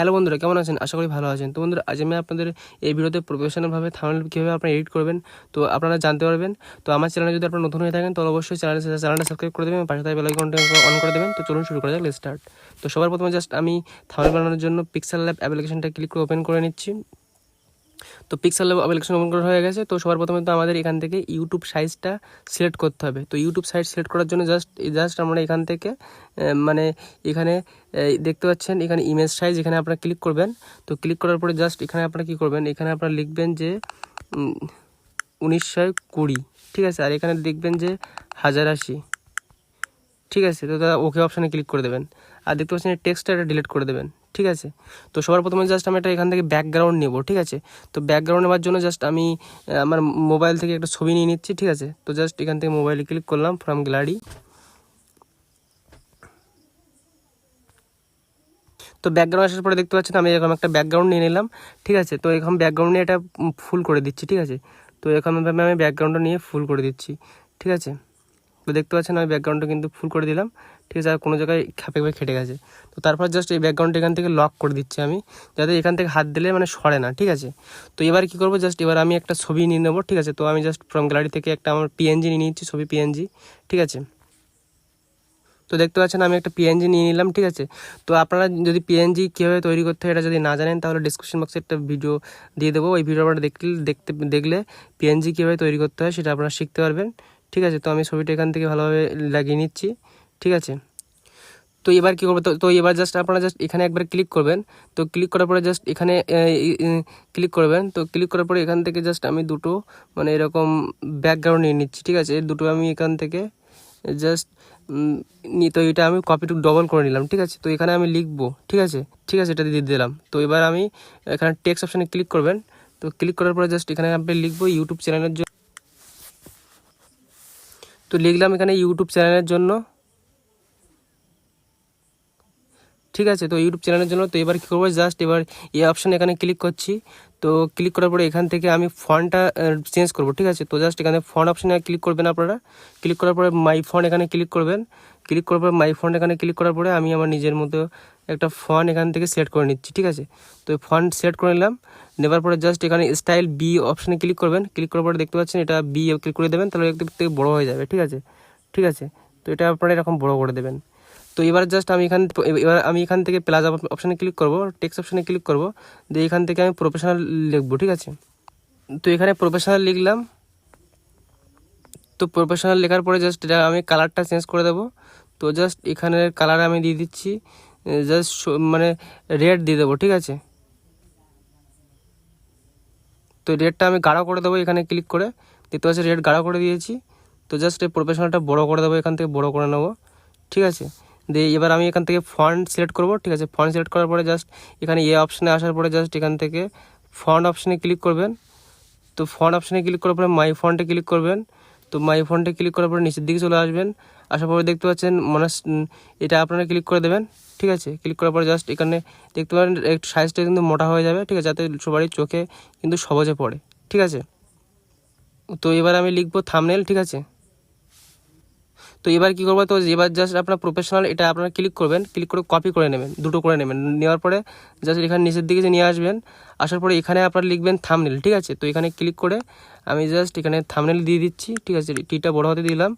Hello বন্ধুরা, কেমন আছেন? আশা করি ভালো আছেন। তো বন্ধুরা, আজ আমি আপনাদের এই ভিডিওতে প্রফেশনালভাবে থামনেল কীভাবে আপনারা এডিট করবেন, তো আপনারা জানতে পারবেন। তো আমার চ্যানেলে যদি আপনারা নতুন হয়ে থাকেন তো অবশ্যই চ্যানেল চ্যানেলটা সাবস্ক্রাইব করে দেবেন পাশে আইকনটা অন করে দেবেন। তো চলুন শুরু করা যাক স্টার্ট তো সবার প্রথমে জাস্ট আমি থামনেল বানানোর জন্য পিক্সেল ল্যাব অ্যাপ্লিকেশনটা ক্লিক করে ওপেন করে নিচ্ছি। তো পিক্সেল অ্যাপ্লিকেশন ওপেন করা হয়ে গেছে, তো সবার প্রথমে তো আমাদের এখান থেকে ইউটিউব সাইজটা সিলেক্ট করতে হবে। তো ইউটিউব সাইজ সিলেক্ট করার জন্য জাস্ট জাস্ট আমরা এখান থেকে মানে এখানে দেখতে পাচ্ছেন, এখানে ইমেজ সাইজ এখানে আপনারা ক্লিক করবেন। তো ক্লিক করার পরে জাস্ট এখানে আপনারা কী করবেন, এখানে আপনারা লিখবেন যে উনিশশো কুড়ি, ঠিক আছে? আর এখানে দেখবেন যে হাজার আশি, ঠিক আছে? তো দাদা ওকে অপশানে ক্লিক করে দেবেন। আর দেখতে পাচ্ছেন টেক্সটটা এটা ডিলিট করে দেবেন। ঠিক আছে? তো সবার প্রথমে জাস্ট আমি একটা এখান থেকে ব্যাকগ্রাউন্ড নেব, ঠিক আছে? তো ব্যাকগ্রাউন্ড নেওয়ার জন্য জাস্ট আমি আমার মোবাইল থেকে একটা ছবি নিয়ে নিচ্ছি, ঠিক আছে? তো জাস্ট এখান থেকে মোবাইলে ক্লিক করলাম ফ্রম গ্যালারি তো ব্যাকগ্রাউন্ড আসার পরে দেখতে পাচ্ছেন আমি এরকম একটা ব্যাকগ্রাউন্ড নিয়ে নিলাম, ঠিক আছে? তো এখন ব্যাকগ্রাউন্ড নিয়ে এটা ফুল করে দিচ্ছি, ঠিক আছে? তো এরকম ভাবে আমি ব্যাকগ্রাউন্ডটা নিয়ে ফুল করে দিচ্ছি, ঠিক আছে? তো দেখতে পাচ্ছেন আমি ব্যাকগ্রাউন্ডটা কিন্তু ফুল করে দিলাম ঠিক আছে, আর কোনো জায়গায় খাপে খাপে খেটে গেছে। তো তারপর জাস্ট এই ব্যাকগ্রাউন্ডটা এখান থেকে লক করে দিচ্ছি আমি, যাতে এখান থেকে হাত দিলে মানে সরে না, ঠিক আছে? তো এবার কি করব জাস্ট এবার আমি একটা ছবি নিয়ে নেব, ঠিক আছে? তো আমি জাস্ট ফ্রম গ্যালারি থেকে একটা আমার পিএনজি নিয়ে নিচ্ছি, ছবি পিএনজি ঠিক আছে? তো দেখতে পাচ্ছেন, আমি একটা পিএনজি নিয়ে নিলাম, ঠিক আছে? তো আপনারা যদি পিএনজি কীভাবে তৈরি করতে হয় এটা যদি না জানেন, তাহলে ডিসক্রিপশন বক্সে একটা ভিডিও দিয়ে দেবো। ওই ভিডিও আপনারা দেখলে, দেখতে, দেখলে পিএনজি কীভাবে তৈরি করতে হয় সেটা আপনারা শিখতে পারবেন, ঠিক আছে? তো আমি ছবিটা এখান থেকে ভালোভাবে লাগিয়ে নিচ্ছি। ঠিক আছে? তো এবার কী করব? তো- এবার জাস্ট আপনারা জাস্ট এখানে একবার ক্লিক করবেন। তো ক্লিক করার পরে জাস্ট এখানে ক্লিক করবেন। তো ক্লিক করার পরে এখান থেকে জাস্ট আমি দুটো মানে এরকম ব্যাকগ্রাউন্ড নিয়ে নিচ্ছি, ঠিক আছে? দুটো আমি এখান থেকে জাস্ট নিয়ে তো এটা আমি কপিটুক ডবল করে নিলাম, ঠিক আছে? তো এখানে আমি লিখব, ঠিক আছে? ঠিক আছে, এটা দিয়ে দিলাম। তো এবার আমি এখানে টেক্সট অপশানে ক্লিক করবেন। তো ক্লিক করার পরে জাস্ট এখানে আপনি লিখব ইউটিউব চ্যানেলের জন্য তো লিখলাম এখানে ইউটিউব চ্যানেলের জন্য। ঠিক আছে, তো ইউটিউব চ্যানেলের জন্য তো এবার কী করব? জাস্ট এবার এই অপশানে এখানে ক্লিক করছি। তো ক্লিক করার পরে এখান থেকে আমি ফন্টটা চেঞ্জ করব, ঠিক আছে? তো জাস্ট এখানে ফন্ট অপশানে ক্লিক করবেন আপনারা। ক্লিক করার পরে মাই ফন্ট এখানে ক্লিক করবেন। ক্লিক করার পরে মাই ফন্ট এখানে ক্লিক করার পরে আমি আমার নিজের মতো একটা ফন্ট এখান থেকে সিলেক্ট করে নিচ্ছি, ঠিক আছে? তো ফন্ট সিলেক্ট করে নিলাম। নেবার পরে জাস্ট এখানে স্টাইল বি অপশানে ক্লিক করবেন। ক্লিক করার পরে দেখতে পাচ্ছেন এটা বি ক্লিক করে দেবেন, তাহলে একটু থেকে বড়ো হয়ে যাবে, ঠিক আছে? ঠিক আছে? তো এটা আপনারা এরকম বড় করে দেবেন। তো এবার জাস্ট আমি এখান এবার আমি এখান থেকে প্লাস অপশানে ক্লিক করব টেক্সট অপশানে ক্লিক করব, দিয়ে এখান থেকে আমি প্রফেশনাল লিখব, ঠিক আছে? তো এখানে প্রফেশনাল লিখলাম। তো প্রফেশনাল লেখার পরে জাস্ট আমি কালারটা চেঞ্জ করে দেবো। তো জাস্ট এখানের কালার আমি দিয়ে দিচ্ছি জাস্ট মানে রেড দিয়ে দেবো, ঠিক আছে? তো রেডটা আমি গাঢ় করে দেবো এখানে ক্লিক করে। দেখতে পাচ্ছি রেড গাঢ় করে দিয়েছি। তো জাস্ট এই প্রফেশনালটা বড় করে দেবো, এখান থেকে বড় করে নেব, ঠিক আছে? দিয়ে এবার আমি এখান থেকে ফন্ট সিলেক্ট করব, ঠিক আছে? ফন্ট সিলেক্ট করার পরে জাস্ট এখানে এ অপশানে আসার পরে জাস্ট এখান থেকে ফন্ট অপশানে ক্লিক করবেন। তো ফন্ট অপশানে ক্লিক করার পরে মাই ফন্টে ক্লিক করবেন। তো মাই ফন্টে ক্লিক করার পরে নিচের দিকে চলে আসবেন। আসার পরে দেখতে পাচ্ছেন মনে এটা আপনারা ক্লিক করে দেবেন, ঠিক আছে? ক্লিক করার পরে জাস্ট এখানে দেখতে পারেন একটু সাইজটা কিন্তু মোটা হয়ে যাবে, ঠিক আছে? যাতে সবারই চোখে কিন্তু সহজে পড়ে, ঠিক আছে? তো এবার আমি লিখব থামনেল ঠিক আছে? তো এবার কি করব? তো এবার জাস্ট আপনার প্রফেশনাল এটা আপনারা ক্লিক করবেন ক্লিক করে কপি করে নেবেন, দুটো করে নেবেন। নেওয়ার পরে জাস্ট এখানে নিচের দিকে নিয়ে আসবেন, আসার পরে এখানে আপনারা লিখবেন থামনেল ঠিক আছে? তো এখানে ক্লিক করে আমি জাস্ট এখানে থামনেল দিয়ে দিচ্ছি, ঠিক আছে? টিটা বড় হতে দিলাম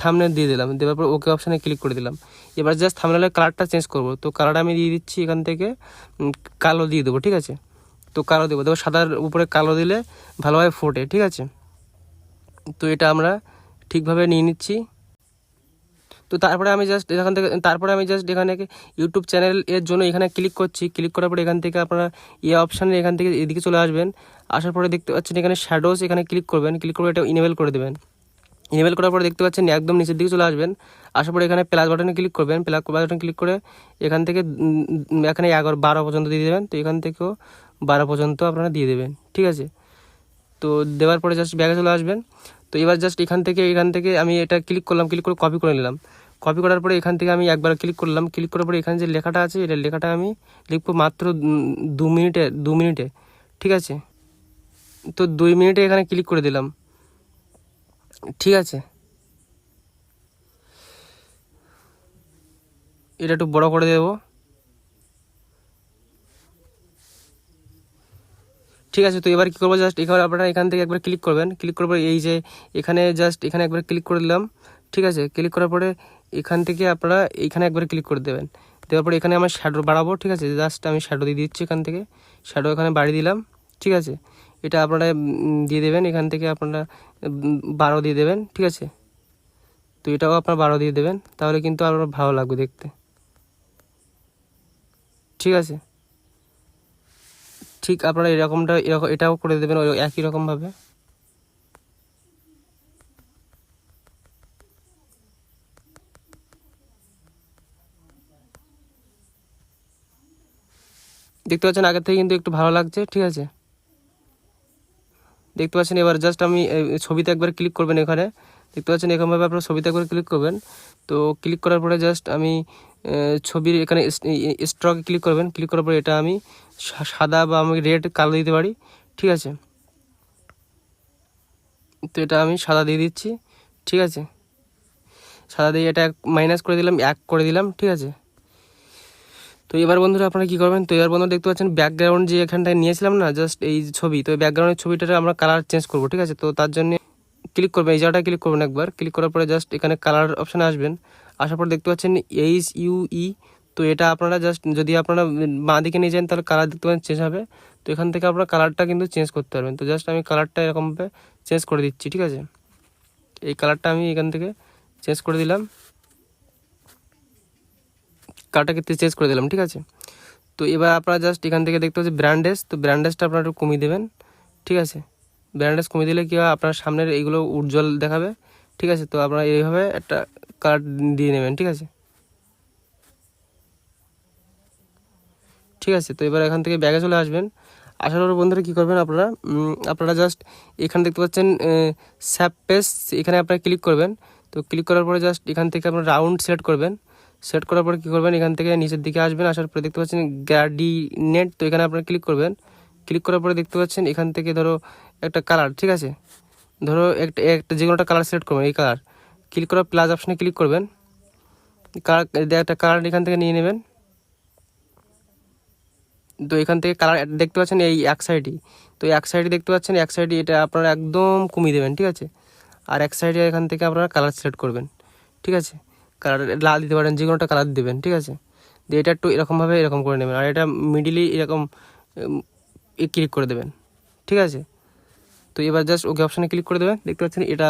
থামনেল দিয়ে দিলাম, দেওয়ার পর ওকে অপশানে ক্লিক করে দিলাম। এবার জাস্ট থামনেলের কালারটা চেঞ্জ করব। তো কালার আমি দিয়ে দিচ্ছি এখান থেকে কালো দিয়ে দেবো, ঠিক আছে? তো কালো দেবো দেখো সাদার উপরে কালো দিলে ভালোভাবে ফোটে, ঠিক আছে? তো এটা আমরা ঠিকভাবে নিয়ে নিচ্ছি। তো তারপরে আমি জাস্ট এখান থেকে, তারপরে আমি জাস্ট এখানে ইউটিউব চ্যানেল এর জন্য এখানে ক্লিক করছি। ক্লিক করার পরে এখান থেকে আপনারা এই অপশানে এখান থেকে এদিকে চলে আসবেন। আসার পরে দেখতে পাচ্ছেন এখানে শ্যাডোজ এখানে ক্লিক করবেন। ক্লিক করে এটা ইনেবল করে দেবেন। ইনেবল করার পরে দেখতে পাচ্ছেন একদম নিচের দিকে চলে আসবেন। আসার পরে এখানে প্লাস বাটনে ক্লিক করবেন। প্লাস বাটন ক্লিক করে এখান থেকে এখানে এগারো, বারো পর্যন্ত দিয়ে দেবেন। তো এখান থেকেও বারো পর্যন্ত আপনারা দিয়ে দেবেন। ঠিক আছে? তো দেওয়ার পরে জাস্ট ব্যাগে চলে আসবেন। তো এবার জাস্ট এখান থেকে এখান থেকে আমি এটা ক্লিক করলাম। ক্লিক করে কপি করে নিলাম। কপি করার পরে এখান থেকে আমি একবার ক্লিক করলাম। ক্লিক করার পরে এখানে যে লেখাটা আছে, এটা লেখাটা আমি লিখব মাত্র দু মিনিটে দু মিনিটে। ঠিক আছে? তো দুই মিনিটে এখানে ক্লিক করে দিলাম। ঠিক আছে? এটা একটু বড় করে দেবো। ঠিক আছে, তো এবার কী করব? জাস্ট এখানে আপনারা এখান থেকে একবার ক্লিক করবেন। ক্লিক করার পরে এই যে এখানে জাস্ট এখানে একবার ক্লিক করে দিলাম। ঠিক আছে? ক্লিক করার পরে এখান থেকে আপনারা এইখানে একবার ক্লিক করে দেবেন। দেওয়ার পরে এখানে আমার শ্যাডো বাড়াবো, ঠিক আছে? জাস্ট আমি শ্যাডো দিয়ে দিচ্ছি এখান থেকে। শ্যাডো এখানে বাড়িয়ে দিলাম, ঠিক আছে? এটা আপনারা দিয়ে দেবেন। এখান থেকে আপনারা বারো দিয়ে দেবেন, ঠিক আছে? তো এটাও আপনারা বারো দিয়ে দেবেন, তাহলে কিন্তু আপনার ভালো লাগবে দেখতে। ঠিক আছে? ঠিক আপনারা এরকমটা, এরকম, এটাও করে দেবেন একই রকমভাবে। দেখতে পাচ্ছেন আগের থেকে কিন্তু একটু ভালো লাগছে, ঠিক আছে? দেখতে পাচ্ছেন এবার জাস্ট আমি ছবিতে একবার ক্লিক করবেন এখানে। দেখতে পাচ্ছেন এরকমভাবে আপনার ছবিতে একবার ক্লিক করবেন। তো ক্লিক করার পরে জাস্ট আমি ছবির এখানে স্ট্রকে ক্লিক করবেন। ক্লিক করার পরে এটা আমি সাদা বা আমি রেড কালার দিতে পারি, ঠিক আছে? তো এটা আমি সাদা দিয়ে দিচ্ছি, ঠিক আছে? সাদা দিয়ে এটা মাইনাস করে দিলাম, এক করে দিলাম, ঠিক আছে? তো এবার বন্ধুরা আপনারা কী করবেন? তো এবার বন্ধুরা দেখতে পাচ্ছেন ব্যাকগ্রাউন্ড যে এখানটায় নিয়েছিলাম না জাস্ট এই ছবি। তো ব্যাকগ্রাউন্ডের ছবিটাতে আমরা কালার চেঞ্জ করব, ঠিক আছে? তো তার জন্য ক্লিক করবেন, এই জায়গাটা ক্লিক করবেন একবার। ক্লিক করার পরে জাস্ট এখানে কালার অপশানে আসবেন। আসার পর দেখতে পাচ্ছেন এইচ ইউ ই তো এটা আপনারা জাস্ট যদি আপনারা বাঁ দিকে নিয়ে যান, তাহলে কালার দেখতে পাচ্ছেন চেঞ্জ হবে। তো এখান থেকে আপনারা কালারটা কিন্তু চেঞ্জ করতে পারবেন। তো জাস্ট আমি কালারটা এরকমভাবে চেঞ্জ করে দিচ্ছি, ঠিক আছে? এই কালারটা আমি এখান থেকে চেঞ্জ করে দিলাম। কালারটাকে চেঞ্জ করে দিলাম, ঠিক আছে? তো এবার আপনারা জাস্ট এখান থেকে দেখতে পাচ্ছেন ব্র্যান্ডেজ তো ব্র্যান্ডেজটা আপনারা একটু কমিয়ে দেবেন, ঠিক আছে? ব্র্যান্ডেস কমিয়ে দিলে কী হয়, আপনার সামনের এইগুলো উজ্জ্বল দেখাবে, ঠিক আছে? তো আপনারা এইভাবে একটা কার্ড দিয়ে নেবেন, ঠিক আছে? ঠিক আছে, তো এবার এখান থেকে ব্যাগে চলে আসবেন। আসার পর বন্ধুরা কী করবেন আপনারা? আপনারা জাস্ট এখানে দেখতে পাচ্ছেন স্যাপ পেস এখানে আপনারা ক্লিক করবেন। তো ক্লিক করার পরে জাস্ট এখান থেকে আপনারা রাউন্ড সিলেক্ট করবেন। সিলেক্ট করার পরে কী করবেন? এখান থেকে নিচের দিকে আসবেন, আসার পরে দেখতে পাচ্ছেন গ্যাডিনেট তো এখানে আপনারা ক্লিক করবেন। ক্লিক করার পরে দেখতে পাচ্ছেন এখান থেকে ধরো একটা কালার ঠিক আছে? ধরো একটা একটা যে কোনো একটা কালার সিলেক্ট করবেন, এই কালার ক্লিক করার প্লাস অপশানে ক্লিক করবেন। কালার একটা কালার এখান থেকে নিয়ে নেবেন। তো এখান থেকে কালার দেখতে পাচ্ছেন এই এক সাইডই তো এক সাইডে দেখতে পাচ্ছেন, এক সাইডে এটা আপনারা একদম কমিয়ে দেবেন, ঠিক আছে? আর এক সাইডে এখান থেকে আপনারা কালার সিলেক্ট করবেন, ঠিক আছে? কালার লাল দিতে পারেন যে কোনো একটা কালার দেবেন, ঠিক আছে? দিয়ে এটা একটু এরকমভাবে এরকম করে নেবেন। আর এটা মিডিলি এরকম ক্লিক করে দেবেন, ঠিক আছে? তো এবার জাস্ট ওকে অপশানে ক্লিক করে দেবেন। দেখতে পাচ্ছেন এটা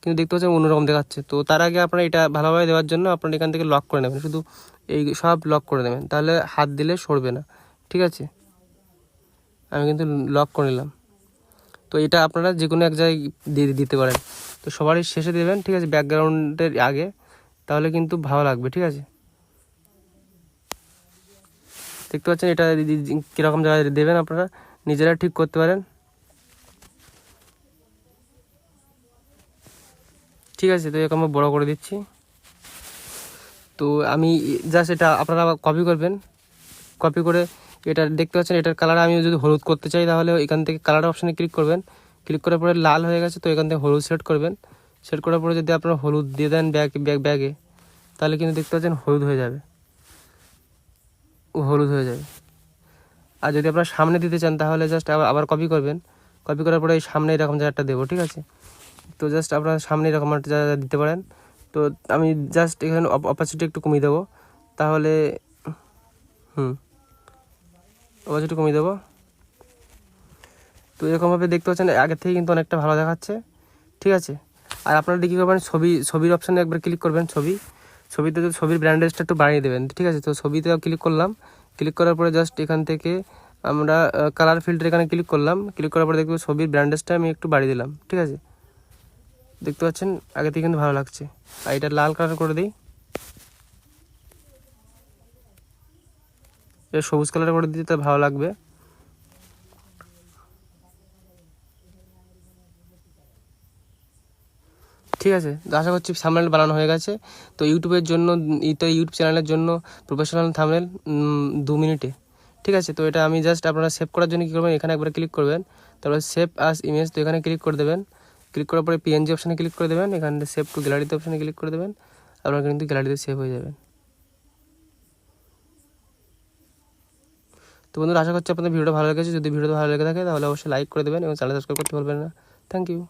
কিন্তু দেখতে পাচ্ছেন অন্যরকম দেখাচ্ছে। তো তার আগে আপনারা এটা ভালোভাবে দেওয়ার জন্য আপনারা এখান থেকে লক করে নেবেন। শুধু এই সব লক করে নেবেন তাহলে হাত দিলে সরবে না, ঠিক আছে? আমি কিন্তু লক করে নিলাম। তো এটা আপনারা যে কোনো এক জায়গায় দিয়ে দিতে পারেন। তো সবারই শেষে দেবেন, ঠিক আছে? ব্যাকগ্রাউন্ডের আগে। তাহলে কিন্তু ভালো লাগবে, ঠিক আছে? দেখতে পাচ্ছেন এটা কীরকম জায়গায় দেবেন আপনারা? নিজেরা ঠিক করতে পারেন। ঠিক আছে, তো এরকম বড় করে দিচ্ছি। তো আমি জাস্ট এটা আপনারা কপি করবেন। কপি করে এটা দেখতে পাচ্ছেন, এটার কালার আমি যদি হলুদ করতে চাই, তাহলে এখান থেকে কালার অপশানে ক্লিক করবেন। ক্লিক করার পরে লাল হয়ে গেছে, তো এখান থেকে হলুদ সেট করবেন। সেট করার পরে যদি আপনারা হলুদ দিয়ে দেন ব্যাগ ব্যাগ, ব্যাগে, তাহলে কিন্তু দেখতে পাচ্ছেন হলুদ হয়ে যাবে। হলুদ হয়ে যাবে। আর যদি আপনারা সামনে দিতে চান, তাহলে জাস্ট আবার আবার কপি করবেন। কপি করার পরে এই সামনে এরকম জায়গাটা দেবো, ঠিক আছে? তো জাস্ট আপনারা সামনে এরকম একটা জায়গা দিতে পারেন। তো আমি জাস্ট এখানে অপাসিটি একটু কমিয়ে দেবো। তাহলে, হুম অপাসিটি কমিয়ে দেবো। তো এরকমভাবে দেখতে পাচ্ছেন, আগের থেকে কিন্তু অনেকটা ভালো দেখাচ্ছে। ঠিক আছে? আর আপনারা কী করবেন? ছবি, ছবির অপশানে একবার ক্লিক করবেন ছবি। ছবিতে তো ছবির ব্র্যান্ডেজটা একটু বাড়িয়ে দেবেন, ঠিক আছে? তো ছবিতে ক্লিক করলাম। ক্লিক করার পরে জাস্ট এখান থেকে আমরা কালার ফিল্টার এখানে ক্লিক করলাম। ক্লিক করার পরে দেখব ছবির ব্র্যান্ডেজটা আমি একটু বাড়িয়ে দিলাম, ঠিক আছে? দেখতে পাচ্ছেন? আগে থেকে কিন্তু ভালো লাগছে। আর এটা লাল কালার করে দিই। এটা সবুজ কালার করে দিতে ভালো লাগবে। ঠিক আছে? তো আশা করছি থামনেল বানানো হয়ে গেছে। তো ইউটিউবের জন্য তো ইউটিউব চ্যানেলের জন্য প্রফেশনাল থামনেল দু মিনিটে। ঠিক আছে? তো এটা আমি জাস্ট আপনারা সেভ করার জন্য কী করবেন? এখানে একবার ক্লিক করবেন। তারপরে সেভ আস ইমেজ তো এখানে ক্লিক করে দেবেন। ক্লিক করার পরে পিএনজি অপশানে ক্লিক করে দেবেন। এখানে সেভ টু গ্যালারিতে অপশানে ক্লিক করে দেবেন। আপনারা কিন্তু গ্যালারিতে সেভ হয়ে যাবেন তো বন্ধুরা, আশা করছি আপনাদের ভিডিওটা ভালো লেগেছে। যদি ভিডিওটা ভালো লেগে থাকে, তাহলে অবশ্যই লাইক করে দেবেন এবং চ্যানেল সাবস্ক্রাইব করতে পারবেন না। Thank you